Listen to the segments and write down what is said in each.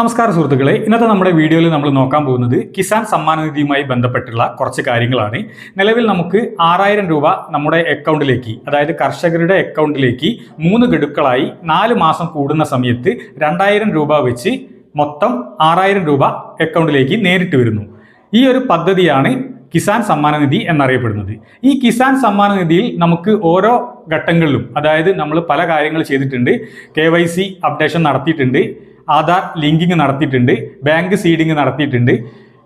നമസ്കാരം സുഹൃത്തുക്കളെ ഇന്നത്തെ നമ്മുടെ വീഡിയോയിൽ നമ്മൾ നോക്കാൻ പോകുന്നത് കിസാൻ സമ്മാന നിധിയുമായി ബന്ധപ്പെട്ടുള്ള കുറച്ച് കാര്യങ്ങളാണ്. നിലവിൽ നമുക്ക് ആറായിരം രൂപ നമ്മുടെ അക്കൗണ്ടിലേക്ക് അതായത് കർഷകരുടെ അക്കൗണ്ടിലേക്ക് മൂന്ന് ഗഡുക്കളായി നാല് മാസം കൂടുന്ന സമയത്ത് രണ്ടായിരം രൂപ വെച്ച് മൊത്തം ആറായിരം രൂപ അക്കൗണ്ടിലേക്ക് നേരിട്ട് വരുന്നു. ഈ ഒരു പദ്ധതിയാണ് കിസാൻ സമ്മാന നിധി എന്നറിയപ്പെടുന്നത്. ഈ കിസാൻ സമ്മാന നിധിയിൽ നമുക്ക് ഓരോ ഘട്ടങ്ങളിലും അതായത് നമ്മൾ പല കാര്യങ്ങൾ ചെയ്തിട്ടുണ്ട്. കെ അപ്ഡേഷൻ നടത്തിയിട്ടുണ്ട്. ആധാർ ലിങ്കിങ് നടത്തിയിട്ടുണ്ട് ബാങ്ക് സീഡിങ് നടത്തിയിട്ടുണ്ട്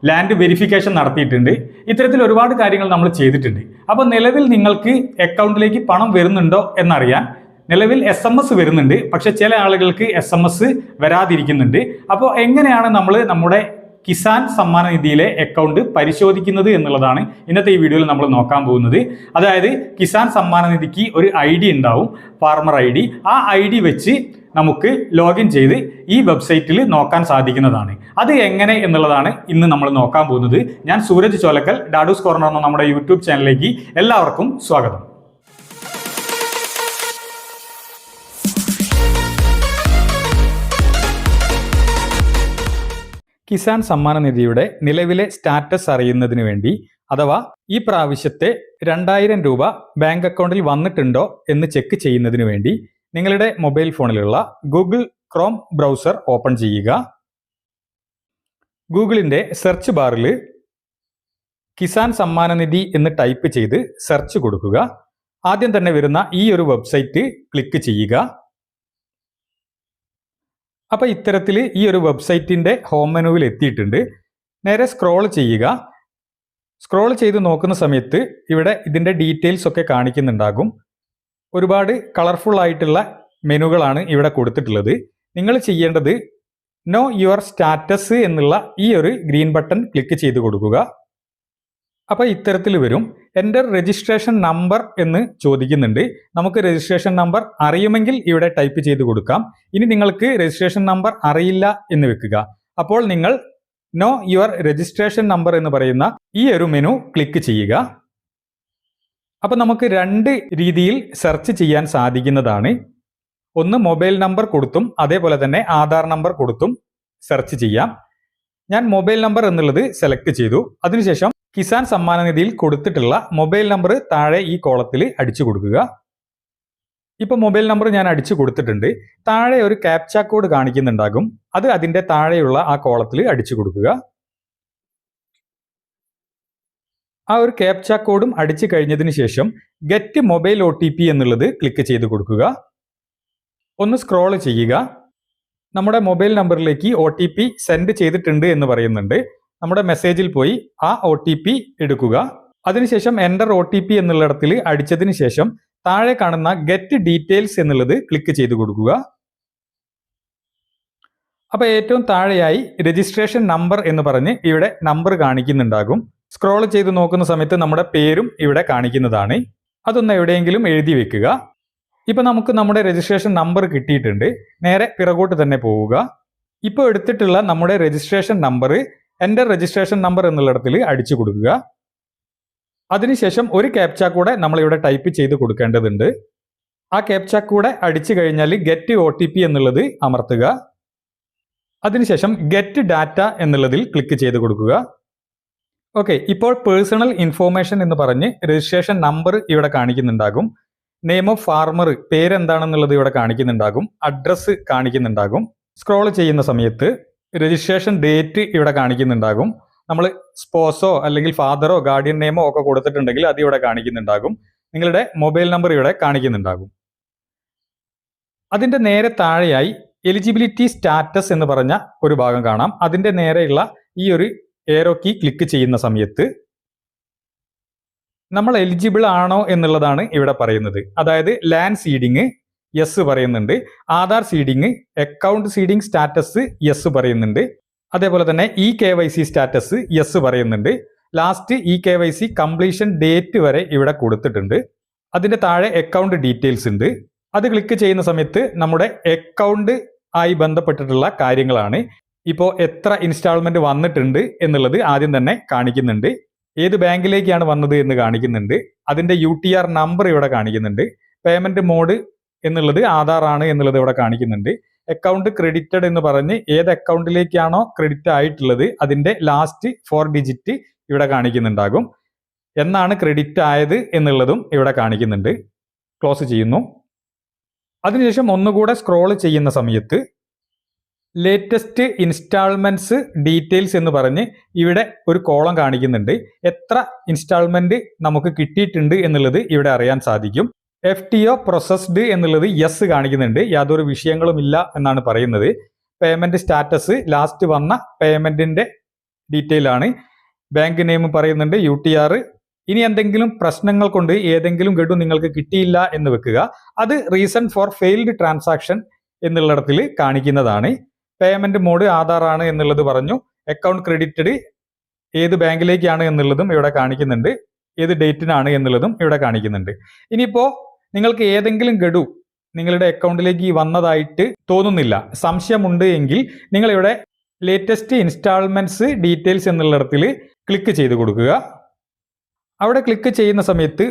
ലാൻഡ് വെരിഫിക്കേഷൻ നടത്തിയിട്ടുണ്ട്. ഇത്തരത്തിൽ ഒരുപാട് കാര്യങ്ങൾ നമ്മൾ ചെയ്തിട്ടുണ്ട്. അപ്പോൾ നിലവിൽ നിങ്ങൾക്ക് അക്കൗണ്ടിലേക്ക് പണം വരുന്നുണ്ടോ എന്നറിയാൻ നിലവിൽ എസ് എം എസ് വരുന്നുണ്ട്. പക്ഷെ ചില ആളുകൾക്ക് എസ് എം എസ് വരാതിരിക്കുന്നുണ്ട്. അപ്പോൾ എങ്ങനെയാണ് നമ്മൾ നമ്മുടെ കിസാൻ സമ്മാന നിധിയിലെ അക്കൗണ്ട് പരിശോധിക്കുന്നത് എന്നുള്ളതാണ് ഇന്നത്തെ ഈ വീഡിയോയിൽ നമ്മൾ നോക്കാൻ പോകുന്നത്. അതായത് കിസാൻ സമ്മാന നിധിക്ക് ഒരു ഐ ഉണ്ടാവും ഫാർമർ ഐ ആ ഐ വെച്ച് നമുക്ക് ലോഗിൻ ചെയ്ത് ഈ വെബ്സൈറ്റിൽ നോക്കാൻ സാധിക്കുന്നതാണ്. അത് എങ്ങനെ എന്നുള്ളതാണ് ഇന്ന് നമ്മൾ നോക്കാൻ പോകുന്നത്. ഞാൻ സൂരജ് ചോലക്കൽ ഡാഡൂസ് കോർണർ എന്ന നമ്മുടെ യൂട്യൂബ് ചാനലിലേക്ക് എല്ലാവർക്കും സ്വാഗതം. കിസാൻ സമ്മാന നിധിയുടെ നിലവിലെ സ്റ്റാറ്റസ് അറിയുന്നതിന് വേണ്ടി അഥവാ ഈ പ്രാവശ്യത്തെ രണ്ടായിരം രൂപ ബാങ്ക് അക്കൗണ്ടിൽ വന്നിട്ടുണ്ടോ എന്ന് ചെക്ക് ചെയ്യുന്നതിന് വേണ്ടി നിങ്ങളുടെ മൊബൈൽ ഫോണിലുള്ള ഗൂഗിൾ ക്രോം ബ്രൗസർ ഓപ്പൺ ചെയ്യുക. ഗൂഗിളിന്റെ സെർച്ച് ബാറിൽ കിസാൻ സമ്മാന നിധി എന്ന് ടൈപ്പ് ചെയ്ത് സെർച്ച് കൊടുക്കുക. ആദ്യം തന്നെ വരുന്ന ഈ ഒരു വെബ്സൈറ്റ് ക്ലിക്ക് ചെയ്യുക. അപ്പോൾ ഇത്തരത്തിൽ ഈ ഒരു വെബ്സൈറ്റിന്റെ ഹോം മെനുവിൽ എത്തിയിട്ടുണ്ട്. നേരെ സ്ക്രോൾ ചെയ്യുക. സ്ക്രോൾ ചെയ്ത് നോക്കുന്ന സമയത്ത് ഇവിടെ ഇതിന്റെ ഡീറ്റെയിൽസ് ഒക്കെ കാണിക്കുന്നുണ്ടാകും. ഒരുപാട് കളർഫുൾ ആയിട്ടുള്ള മെനുകളാണ് ഇവിടെ കൊടുത്തിട്ടുള്ളത്. നിങ്ങൾ ചെയ്യേണ്ടത് നോ യുവർ സ്റ്റാറ്റസ് എന്നുള്ള ഈ ഒരു ഗ്രീൻ ബട്ടൺ ക്ലിക്ക് ചെയ്ത് കൊടുക്കുക. അപ്പോൾ ഇത്തരത്തിൽ വരും. എന്റെ രജിസ്ട്രേഷൻ നമ്പർ എന്ന് ചോദിക്കുന്നുണ്ട്. നമുക്ക് രജിസ്ട്രേഷൻ നമ്പർ അറിയുമെങ്കിൽ ഇവിടെ ടൈപ്പ് ചെയ്ത് കൊടുക്കാം. ഇനി നിങ്ങൾക്ക് രജിസ്ട്രേഷൻ നമ്പർ അറിയില്ല എന്ന് വെക്കുക. അപ്പോൾ നിങ്ങൾ നോ യുവർ രജിസ്ട്രേഷൻ നമ്പർ എന്ന് പറയുന്ന ഈ ഒരു മെനു ക്ലിക്ക് ചെയ്യുക. അപ്പോൾ നമുക്ക് രണ്ട് രീതിയിൽ സെർച്ച് ചെയ്യാൻ സാധിക്കുന്നതാണ്. ഒന്ന് മൊബൈൽ നമ്പർ കൊടുത്തും അതേപോലെ തന്നെ ആധാർ നമ്പർ കൊടുത്തും സെർച്ച് ചെയ്യാം. ഞാൻ മൊബൈൽ നമ്പർ എന്നുള്ളത് സെലക്ട് ചെയ്തു. അതിനുശേഷം കിസാൻ സമ്മാന നിധിയിൽ കൊടുത്തിട്ടുള്ള മൊബൈൽ നമ്പർ താഴെ ഈ കോളത്തിൽ അടിച്ചു കൊടുക്കുക. ഇപ്പൊ മൊബൈൽ നമ്പർ ഞാൻ അടിച്ചു കൊടുത്തിട്ടുണ്ട്. താഴെ ഒരു ക്യാപ്ച കോഡ് കാണിക്കുന്നുണ്ടാകും. അത് അതിന്റെ താഴെയുള്ള ആ കോളത്തിൽ അടിച്ചു കൊടുക്കുക. ആ ഒരു ക്യാപ്ച കോഡും അടിച്ചു കഴിഞ്ഞതിന് ശേഷം get mobile O T P എന്നുള്ളത് ക്ലിക്ക് ചെയ്ത് കൊടുക്കുക. ഒന്ന് സ്ക്രോൾ ചെയ്യുക. നമ്മുടെ മൊബൈൽ നമ്പറിലേക്ക് ഒ ടി പി സെൻഡ് ചെയ്തിട്ടുണ്ട് എന്ന് പറയുന്നുണ്ട്. നമ്മുടെ മെസ്സേജിൽ പോയി ആ ഒ ടി പി എടുക്കുക. അതിനുശേഷം എന്റർ ഒ ടി പി എന്നുള്ളിടത്തിൽ അടിച്ചതിന് ശേഷം താഴെ കാണുന്ന ഗെറ്റ് ഡീറ്റെയിൽസ് എന്നുള്ളത് ക്ലിക്ക് ചെയ്ത് കൊടുക്കുക. അപ്പോൾ ഏറ്റവും താഴെയായി രജിസ്ട്രേഷൻ നമ്പർ എന്ന് പറഞ്ഞ് ഇവിടെ നമ്പർ കാണിക്കുന്നുണ്ടാകും. സ്ക്രോൾ ചെയ്ത് നോക്കുന്ന സമയത്ത് നമ്മുടെ പേരും ഇവിടെ കാണിക്കുന്നതാണ്. അതൊന്ന് എവിടെയെങ്കിലും എഴുതി വെക്കുക. ഇപ്പൊ നമുക്ക് നമ്മുടെ രജിസ്ട്രേഷൻ നമ്പർ കിട്ടിയിട്ടുണ്ട്. നേരെ പിറകോട്ട് തന്നെ പോവുക. ഇപ്പോൾ എടുത്തിട്ടുള്ള നമ്മുടെ രജിസ്ട്രേഷൻ നമ്പർ എന്റെ രജിസ്ട്രേഷൻ നമ്പർ എന്നുള്ളിടത്തിൽ അടിച്ചു കൊടുക്കുക. അതിനുശേഷം ഒരു ക്യാപ്ച കൂടെ നമ്മളിവിടെ ടൈപ്പ് ചെയ്ത് കൊടുക്കേണ്ടതുണ്ട്. ആ ക്യാപ്ച കൂടെ അടിച്ചു കഴിഞ്ഞാൽ ഗെറ്റ് ഒ ടി പി എന്നുള്ളത് അമർത്തുക. അതിനുശേഷം ഗെറ്റ് ഡാറ്റ എന്നുള്ളതിൽ ക്ലിക്ക് ചെയ്ത് കൊടുക്കുക. ഓക്കെ ഇപ്പോൾ പേഴ്സണൽ ഇൻഫോർമേഷൻ എന്ന് പറഞ്ഞ് രജിസ്ട്രേഷൻ നമ്പർ ഇവിടെ കാണിക്കുന്നുണ്ടാകും. നെയിം ഓഫ് ഫാർമർ പേരെന്താണെന്നുള്ളത് ഇവിടെ കാണിക്കുന്നുണ്ടാകും. അഡ്രസ്സ് കാണിക്കുന്നുണ്ടാകും. സ്ക്രോൾ ചെയ്യുന്ന സമയത്ത് രജിസ്ട്രേഷൻ ഡേറ്റ് ഇവിടെ കാണിക്കുന്നുണ്ടാകും. നമ്മൾ സ്പോസോ അല്ലെങ്കിൽ ഫാദറോ ഗാർഡിയൻ നെയിമോ ഒക്കെ കൊടുത്തിട്ടുണ്ടെങ്കിൽ അത് ഇവിടെ കാണിക്കുന്നുണ്ടാകും. നിങ്ങളുടെ മൊബൈൽ നമ്പർ ഇവിടെ കാണിക്കുന്നുണ്ടാകും. അതിന്റെ നേരെ താഴെയായി എലിജിബിലിറ്റി സ്റ്റാറ്റസ് എന്ന് പറഞ്ഞ ഒരു ഭാഗം കാണാം. അതിന്റെ നേരെയുള്ള ഈ ഒരു ഏറോ കീ ക്ലിക്ക് ചെയ്യുന്ന സമയത്ത് നമ്മൾ എലിജിബിൾ ആണോ എന്നുള്ളതാണ് ഇവിടെ പറയുന്നത്. അതായത് ലാൻഡ് സീഡിങ് യെസ് പറയുന്നുണ്ട്. Aadhaar seeding account seeding status yes പറയുന്നുണ്ട്. അതേപോലെ തന്നെ E K Y C status yes പറയുന്നുണ്ട്. Last E K Y C completion date വരെ ഇവിടെ കൊടുത്തിട്ടുണ്ട്. അതിന്റെ താഴെ അക്കൗണ്ട് ഡീറ്റെയിൽസ് ഉണ്ട്. അത് ക്ലിക്ക് ചെയ്യുന്ന സമയത്ത് നമ്മുടെ അക്കൗണ്ട് ആയി ബന്ധപ്പെട്ടിട്ടുള്ള കാര്യങ്ങളാണ്. ഇപ്പോൾ എത്ര ഇൻസ്റ്റാൾമെന്റ് വന്നിട്ടുണ്ട് എന്നുള്ളത് ആദ്യം തന്നെ കാണിക്കുന്നുണ്ട്. ഏത് ബാങ്കിലേക്കാണ് വന്നത് എന്ന് കാണിക്കുന്നുണ്ട്. അതിന്റെ യു ടി ആർ നമ്പർ ഇവിടെ കാണിക്കുന്നുണ്ട്. പേയ്മെന്റ് മോഡ് എന്നുള്ളത് ആധാർ ആണ് എന്നുള്ളത് ഇവിടെ കാണിക്കുന്നുണ്ട്. അക്കൗണ്ട് ക്രെഡിറ്റഡ് എന്ന് പറഞ്ഞ് ഏത് അക്കൗണ്ടിലേക്കാണോ ക്രെഡിറ്റ് ആയിട്ടുള്ളത് അതിന്റെ ലാസ്റ്റ് ഫോർ ഡിജിറ്റ് ഇവിടെ കാണിക്കുന്നുണ്ടാകും. എന്നാണ് ക്രെഡിറ്റ് ആയത് എന്നുള്ളതും ഇവിടെ കാണിക്കുന്നുണ്ട്. ക്ലോസ് ചെയ്യുന്നു. അതിനുശേഷം ഒന്നുകൂടെ സ്ക്രോൾ ചെയ്യുന്ന സമയത്ത് ലേറ്റസ്റ്റ് ഇൻസ്റ്റാൾമെന്റ്സ് ഡീറ്റെയിൽസ് എന്ന് പറഞ്ഞ് ഇവിടെ ഒരു കോളം കാണിക്കുന്നുണ്ട്. എത്ര ഇൻസ്റ്റാൾമെന്റ് നമുക്ക് കിട്ടിയിട്ടുണ്ട് എന്നുള്ളത് ഇവിടെ അറിയാൻ സാധിക്കും. എഫ് ടി ഒ പ്രൊസസ്ഡ് എന്നുള്ളത് യെസ് കാണിക്കുന്നുണ്ട്. യാതൊരു വിഷയങ്ങളുമില്ല എന്നാണ് പറയുന്നത്. പേയ്മെന്റ് സ്റ്റാറ്റസ് ലാസ്റ്റ് വന്ന പേയ്മെന്റിന്റെ ഡീറ്റെയിൽ ആണ്. ബാങ്ക് നെയിം പറയുന്നുണ്ട് യു ടി ആർ ഇനി എന്തെങ്കിലും പ്രശ്നങ്ങൾ കൊണ്ട് ഏതെങ്കിലും ഗഡു നിങ്ങൾക്ക് കിട്ടിയില്ല എന്ന് വെക്കുക. അത് റീസൺ ഫോർ ഫെയിൽഡ് ട്രാൻസാക്ഷൻ എന്നുള്ളിടത്തിൽ കാണിക്കുന്നതാണ്. പേയ്മെന്റ് മോഡ് ആധാർ ആണ് എന്നുള്ളത് പറഞ്ഞു. അക്കൗണ്ട് ക്രെഡിറ്റഡ് ഏത് ബാങ്കിലേക്കാണ് എന്നുള്ളതും ഇവിടെ കാണിക്കുന്നുണ്ട്. ഏത് ഡേറ്റിനാണ് എന്നുള്ളതും ഇവിടെ കാണിക്കുന്നുണ്ട്. ഇനിയിപ്പോ നിങ്ങൾക്ക് ഏതെങ്കിലും ഗഡു നിങ്ങളുടെ അക്കൗണ്ടിലേക്ക് വന്നതായിട്ട് തോന്നുന്നില്ല. സംശയമുണ്ട് എങ്കിൽ നിങ്ങൾ ഇവിടെ ലേറ്റസ്റ്റ് ഇൻസ്റ്റാൾമെന്റ്സ് ഡീറ്റെയിൽസ് എന്നുള്ളിടത്തിൽ ക്ലിക്ക് ചെയ്ത് കൊടുക്കുക. അവിടെ ക്ലിക്ക് ചെയ്യുന്ന സമയത്ത്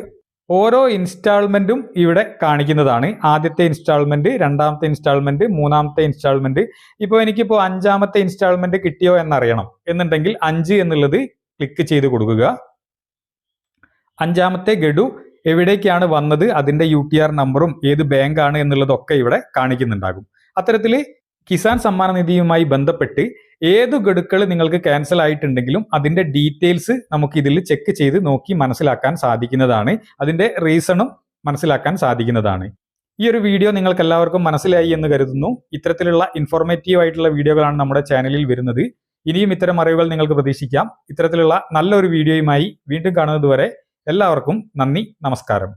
ഓരോ ഇൻസ്റ്റാൾമെന്റും ഇവിടെ കാണിക്കുന്നതാണ്. ആദ്യത്തെ ഇൻസ്റ്റാൾമെന്റ് രണ്ടാമത്തെ ഇൻസ്റ്റാൾമെന്റ് മൂന്നാമത്തെ ഇൻസ്റ്റാൾമെന്റ് ഇപ്പോൾ എനിക്കിപ്പോൾ അഞ്ചാമത്തെ ഇൻസ്റ്റാൾമെന്റ് കിട്ടിയോ എന്നറിയണം. എന്നുണ്ടെങ്കിൽ അഞ്ച് എന്നുള്ളത് ക്ലിക്ക് ചെയ്ത് കൊടുക്കുക. അഞ്ചാമത്തെ ഗഡു എവിടേക്കാണ് വന്നത്? അതിന്റെ യു ടി ആർ നമ്പറും ഏത് ബാങ്കാണ് എന്നുള്ളതൊക്കെ ഇവിടെ കാണിക്കുന്നുണ്ടാകും. അത്തരത്തിൽ കിസാൻ സമ്മാന നിധിയുമായി ബന്ധപ്പെട്ട് ഏത് ഗഡുക്കൾ നിങ്ങൾക്ക് ക്യാൻസൽ ആയിട്ടുണ്ടെങ്കിലും അതിന്റെ ഡീറ്റെയിൽസ് നമുക്ക് ഇതിൽ ചെക്ക് ചെയ്ത് നോക്കി മനസ്സിലാക്കാൻ സാധിക്കുന്നതാണ്. അതിന്റെ റീസണും മനസ്സിലാക്കാൻ സാധിക്കുന്നതാണ്. ഈ ഒരു വീഡിയോ നിങ്ങൾക്ക് എല്ലാവർക്കും മനസ്സിലായി എന്ന് കരുതുന്നു. ഇത്തരത്തിലുള്ള ഇൻഫോർമേറ്റീവ് ആയിട്ടുള്ള വീഡിയോകളാണ് നമ്മുടെ ചാനലിൽ വരുന്നത്. ഇനിയും ഇത്തരം അറിവുകൾ നിങ്ങൾക്ക് പ്രതീക്ഷിക്കാം. ഇത്തരത്തിലുള്ള നല്ലൊരു വീഡിയോയുമായി വീണ്ടും കാണുന്നതുവരെ എല്ലാവർക്കും നന്ദി നമസ്കാരം.